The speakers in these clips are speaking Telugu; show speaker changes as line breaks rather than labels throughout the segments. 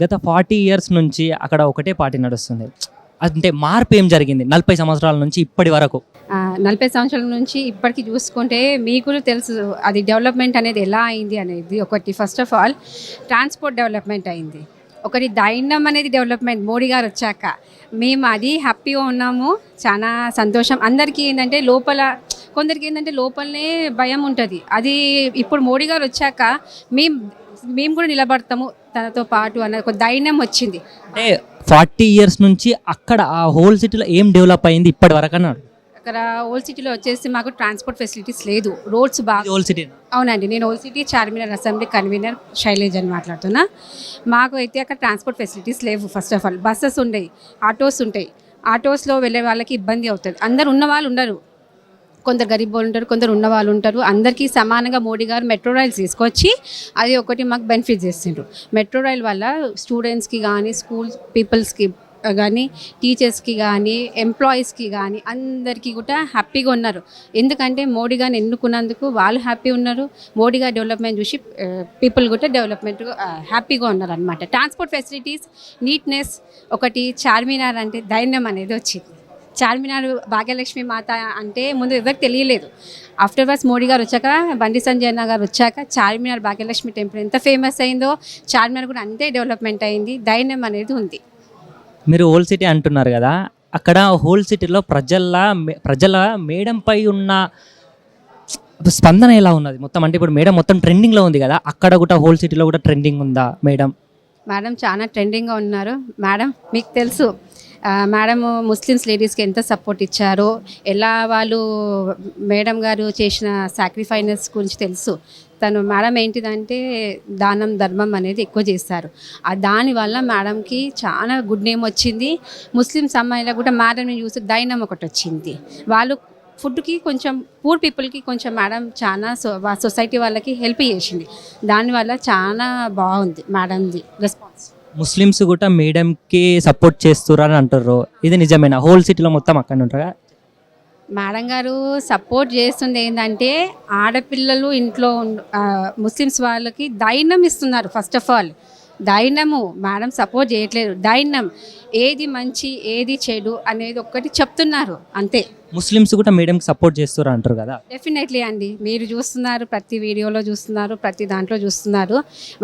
గత ఫార్టీ ఇయర్స్ నుంచి అక్కడ ఒకటే పార్టీ నడుస్తుంది. అంటే మార్పు ఏం జరిగింది? నలభై సంవత్సరాల నుంచి ఇప్పటి వరకు.
నలభై సంవత్సరాల నుంచి ఇప్పటికి చూసుకుంటే మీకు కూడా తెలుసు అది డెవలప్మెంట్ అనేది ఎలా అయింది అనేది. ఒకటి first of all transport development అయింది. ఒకటి దైన్యం అనేది డెవలప్మెంట్ మోడీ గారు వచ్చాక మేము అది హ్యాపీగా ఉన్నాము. చాలా సంతోషం. అందరికీ ఏంటంటే లోపల కొందరికి ఏంటంటే లోపలనే భయం ఉంటుంది. అది ఇప్పుడు మోడీ గారు వచ్చాక మేము మేము కూడా నిలబడతాము. తనతో పాటు అన్న ఒక దైన్యం వచ్చింది.
అంటే ఫార్టీ ఇయర్స్ నుంచి అక్కడ ఆ హోల్ సిటీలో ఏం డెవలప్ అయింది ఇప్పటి వరకు అన్నాడు?
అక్కడ ఓల్డ్ సిటీలో వచ్చేసి మాకు ట్రాన్స్పోర్ట్ ఫెసిలిటీస్ లేదు. రోడ్స్ బాగా
హోల్ సిటీ.
అవునండి నేను old city Charminar assembly convener Shailej అని మాట్లాడుతున్నా. మాకు అయితే అక్కడ ట్రాన్స్పోర్ట్ ఫెసిలిటీస్ లేవు ఫస్ట్ ఆఫ్ ఆల్. బస్సెస్ ఉండయి ఆటోస్ ఉంటాయి. ఆటోస్లో వెళ్ళే వాళ్ళకి ఇబ్బంది అవుతుంది. అందరు ఉన్న వాళ్ళు ఉండరు. కొందరు గరీబ్ వాళ్ళు ఉంటారు కొందరు ఉన్న వాళ్ళు ఉంటారు. అందరికీ సమానంగా మోడీ గారు మెట్రో రైల్స్ తీసుకొచ్చి అది ఒకటి మాకు బెనిఫిట్ చేసిండ్రు. మెట్రో రైల్ వల్ల స్టూడెంట్స్కి కానీ స్కూల్ పీపుల్స్కి కానీ టీచర్స్కి కానీ ఎంప్లాయీస్కి కానీ అందరికీ కూడా హ్యాపీగా ఉన్నారు. ఎందుకంటే మోడీ గారిని ఎన్నుకున్నందుకు వాళ్ళు హ్యాపీ ఉన్నారు. మోడీ గారి డెవలప్మెంట్ చూసి పీపుల్ కూడా డెవలప్మెంట్ హ్యాపీగా ఉన్నారు అనమాట ట్రాన్స్పోర్ట్ ఫెసిలిటీస్ నీట్నెస్ ఒకటి చార్మినార్ అంటే ధైర్యం అనేది వచ్చింది. చార్మినార్ భాగ్యలక్ష్మి మాత అంటే ముందు ఎవరికి తెలియలేదు. ఆఫ్టర్ వర్స్ మోడీ గారు వచ్చాక బండి సంజయ్ అన్న గారు వచ్చాక చార్మినార్ భాగ్యలక్ష్మి టెంపుల్ ఎంత ఫేమస్ అయిందో చార్మినార్ కూడా అంతే డెవలప్మెంట్ అయింది ధైర్యం అనేది ఉంది.
మీరు హోల్ సిటీ అంటున్నారు కదా అక్కడ హోల్ సిటీలో ప్రజల ప్రజల మేడంపై ఉన్న స్పందన ఎలా ఉన్నది? మొత్తం అంటే ఇప్పుడు మేడం మొత్తం ట్రెండింగ్లో ఉంది కదా అక్కడ కూడా హోల్ సిటీలో కూడా ట్రెండింగ్ ఉందా మేడం?
మేడం చాలా ట్రెండింగ్గా ఉన్నారు. మేడం మీకు తెలుసు మేడము మేడం ముస్లిమ్స్ లేడీస్కి ఎంత సపోర్ట్ ఇచ్చారో ఎలా వాళ్ళు మేడం గారు చేసిన సాక్రిఫైనస్ గురించి తెలుసు. తను మేడం ఏంటిదంటే దానం ధర్మం అనేది ఎక్కువ చేస్తారు. ఆ దానివల్ల మేడంకి చాలా గుడ్ నేమ్ వచ్చింది. ముస్లిమ్స్ అమ్మాయిలకు కూడా మేడంని చూసి దైనం ఒకటి వచ్చింది. వాళ్ళు ఫుడ్కి కొంచెం పూర్ పీపుల్కి కొంచెం మేడం చాలా సో సొసైటీ వాళ్ళకి హెల్ప్ చేసింది. దానివల్ల చాలా బాగుంది మేడంది రెస్పాన్స్.
ముస్లిమ్స్ కూడా మేడంకి సపోర్ట్ చేస్తున్నారు అని అంటారు ఇది నిజమేనా? హోల్ సిటీలో మొత్తం అక్కడ ఉంటారా?
మేడం గారు సపోర్ట్ చేస్తుంది ఏంటంటే ఆడపిల్లలు ఇంట్లో ముస్లిమ్స్ వాళ్ళకి దైనం ఇస్తున్నారు ఫస్ట్ ఆఫ్ ఆల్. దైన్యము. మేడం సపోర్ట్ చేయట్లేదు. దైన్యం. ఏది మంచి ఏది చెడు అనేది ఒక్కటి చెప్తున్నారు. అంతే.
ముస్లిమ్స్ కూడా మేడంకి సపోర్ట్ చేస్తున్నారు అంటారు కదా.
డెఫినెట్లీ అండి. మీరు చూస్తున్నారు ప్రతి వీడియోలో చూస్తున్నారు ప్రతి దాంట్లో చూస్తున్నారు.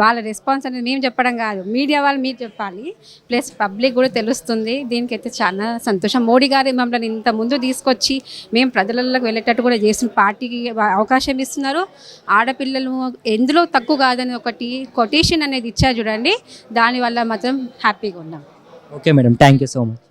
వాళ్ళ రెస్పాన్స్ అనేది మేము చెప్పడం కాదు. మీడియా వాళ్ళు మీరు చెప్పాలి. ప్లస్ పబ్లిక్ కూడా తెలుస్తుంది. దీనికైతే చాలా సంతోషం. మోడీ గారు మమ్మల్ని ఇంత ముందు తీసుకొచ్చి మేము ప్రజలకు వెళ్ళేటట్టు కూడా చేసిన పార్టీకి అవకాశం ఇస్తున్నారు. ఆడపిల్లలు ఎందులో తక్కువ కాదని ఒకటి కొటేషన్ అనేది ఇచ్చారు చూడండి. దానివల్ల మాత్రం హ్యాపీగా ఉన్నాం.
Okay madam thank you so much